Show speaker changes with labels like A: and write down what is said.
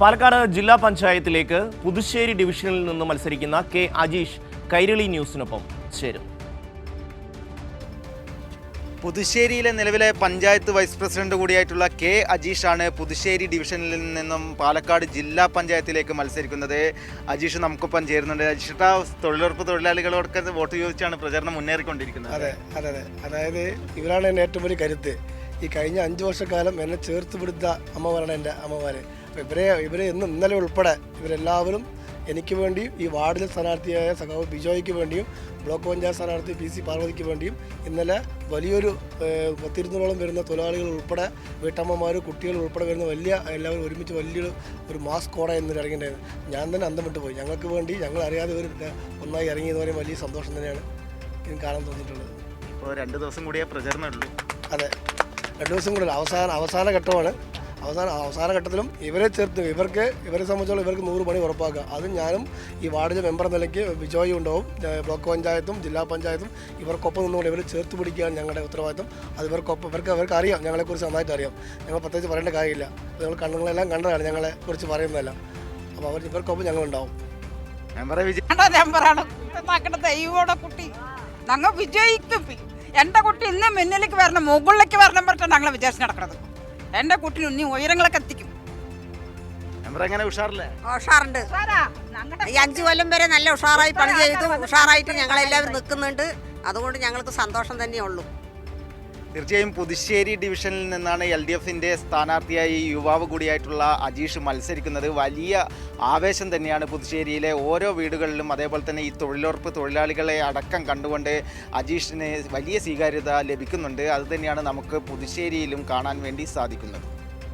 A: പാലക്കാട് ജില്ലാ പഞ്ചായത്തിലേക്ക് പുതുശ്ശേരി ഡിവിഷനിൽ നിന്ന് മത്സരിക്കുന്ന കെ അജീഷ് കൈരളി ന്യൂസിനൊപ്പം ചേരും.
B: പുതുശ്ശേരിയിലെ നിലവിലെ പഞ്ചായത്ത് വൈസ് പ്രസിഡന്റ് കൂടിയായിട്ടുള്ള കെ അജീഷാണ് പുതുശ്ശേരി ഡിവിഷനിൽ നിന്നും പാലക്കാട് ജില്ലാ പഞ്ചായത്തിലേക്ക് മത്സരിക്കുന്നത്. അജീഷ് നമുക്കൊപ്പം ചേരുന്നുണ്ട്. അജീഷ് തൊഴിലുറപ്പ് തൊഴിലാളികളോടൊക്കെ വോട്ട് ചോദിച്ചാണ് പ്രചരണം മുന്നേറിക്കൊണ്ടിരിക്കുന്നത്.
C: അതെ അതെ അതെ. അതായത് ഇവരാണ് എന്റെ ഏറ്റവും വലിയ കരുത്ത്. ഈ കഴിഞ്ഞ അഞ്ച് വർഷക്കാലം എന്നെ ചേർത്ത് പിടുത്ത അമ്മമാരാണ് എന്റെ അമ്മമാർ ഇവരെ ഇവരെ ഇന്ന് ഇന്നലെ ഉൾപ്പെടെ ഇവരെല്ലാവരും എനിക്ക് വേണ്ടിയും ഈ വാർഡിലെ സ്ഥാനാർത്ഥിയായ സഖാവ് ബിജോയ്ക്ക് വേണ്ടിയും ബ്ലോക്ക് പഞ്ചായത്ത് സ്ഥാനാർത്ഥി പി സി പാർവതിക്ക് വേണ്ടിയും ഇന്നലെ വലിയൊരു പത്തിരുന്നൂറോളം വരുന്ന തൊഴിലാളികൾ ഉൾപ്പെടെ വീട്ടമ്മമാർ കുട്ടികൾ ഉൾപ്പെടെ വരുന്ന വലിയ എല്ലാവരും ഒരുമിച്ച് വലിയൊരു ഒരു മാസ് കോട എന്ന് ഇറങ്ങിയിട്ടുണ്ടായിരുന്നു ഞാൻ തന്നെ അന്തം വിട്ടു പോയി ഞങ്ങൾക്ക് വേണ്ടി ഞങ്ങൾ അറിയാതെ ഒരു ഒന്നായി ഇറങ്ങിയെന്ന് പറയുമ്പോൾ വലിയ സന്തോഷം തന്നെയാണ് എനിക്ക് കാണാൻ തോന്നിയിട്ടുള്ളത്.
B: ഇപ്പോൾ രണ്ട് ദിവസം കൂടിയേ പ്രചരണമുള്ളൂ
C: അതെ. രണ്ട് ദിവസം കൂടുതൽ അവസാന അവസാന ഘട്ടമാണ്. അവസാന അവസാന ഘട്ടത്തിലും ഇവരെ ചേർത്ത് ഇവർക്ക് ഇവരെ സംബന്ധിച്ചോളം ഇവർക്ക് നൂറ് പണി ഉറപ്പാക്കുക. അത് ഞാനും ഈ വാർഡിലെ മെമ്പർ നിലയ്ക്ക് വിജോയി ഉണ്ടാവും. ബ്ലോക്ക് പഞ്ചായത്തും ജില്ലാ പഞ്ചായത്തും ഇവർക്കൊപ്പം നിന്നുകൊണ്ട് ഇവരെ ചേർത്ത് പിടിക്കുകയാണ് ഞങ്ങളുടെ ഉത്തരവാദിത്വം. അത് ഇവർക്കൊപ്പം ഇവർക്ക് അവർക്ക് അറിയാം. ഞങ്ങളെക്കുറിച്ച് നന്നായിട്ട് അറിയാം. ഞങ്ങൾ പ്രത്യേകിച്ച് പറയേണ്ട കാര്യമില്ല. നിങ്ങൾ കണ്ണുകളെല്ലാം കണ്ടതാണ്. ഞങ്ങളെ കുറിച്ച് പറയുന്നതല്ല. അപ്പോൾ അവർ ഇവർക്കൊപ്പം ഞങ്ങളുണ്ടാവും.
B: മെമ്പറെ വിജയ്
D: ഞങ്ങളുടെ നമ്പറാണ് ഞങ്ങളുടെ ദൈവോടെ കുട്ടി. ഞങ്ങൾ വിജയിക്കും. എന്റെ കുട്ടി ഇന്ന് മുന്നിലേക്ക് വരണം. മുകളിലേക്ക് വരണം പറഞ്ഞിട്ട് ഞങ്ങൾ വിചാരിച്ച് നടക്കുന്നത് എന്റെ കുട്ടിനും നീ ഉയരങ്ങളൊക്കെ എത്തിക്കും.
B: മെമ്പർ എങ്ങനെ ഉഷാറില്ലേ
E: ഉഷാറുണ്ട്. ഈ അഞ്ചു കൊല്ലം വരെ നല്ല ഉഷാറായി പണി ചെയ്തു. ഉഷാറായിട്ട് ഞങ്ങൾ എല്ലാവരും നിൽക്കുന്നുണ്ട് അതുകൊണ്ട് ഞങ്ങൾക്ക് സന്തോഷം തന്നെ ഉള്ളൂ
B: തീർച്ചയായും പുതുശ്ശേരി ഡിവിഷനിൽ നിന്നാണ് എൽ ഡി എഫിന്റെ സ്ഥാനാർത്ഥിയായി യുവാവ് കൂടിയായിട്ടുള്ള അജീഷ് മത്സരിക്കുന്നത്. വലിയ ആവേശം തന്നെയാണ് പുതുശ്ശേരിയിലെ ഓരോ വീടുകളിലും. അതേപോലെ തന്നെ ഈ തൊഴിലുറപ്പ് തൊഴിലാളികളെ അടക്കം കണ്ടുകൊണ്ട് അജീഷിന് വലിയ സ്വീകാര്യത ലഭിക്കുന്നുണ്ട്. അതുതന്നെയാണ് നമുക്ക് പുതുശ്ശേരിയിലും കാണാൻ വേണ്ടി സാധിക്കുന്നത്.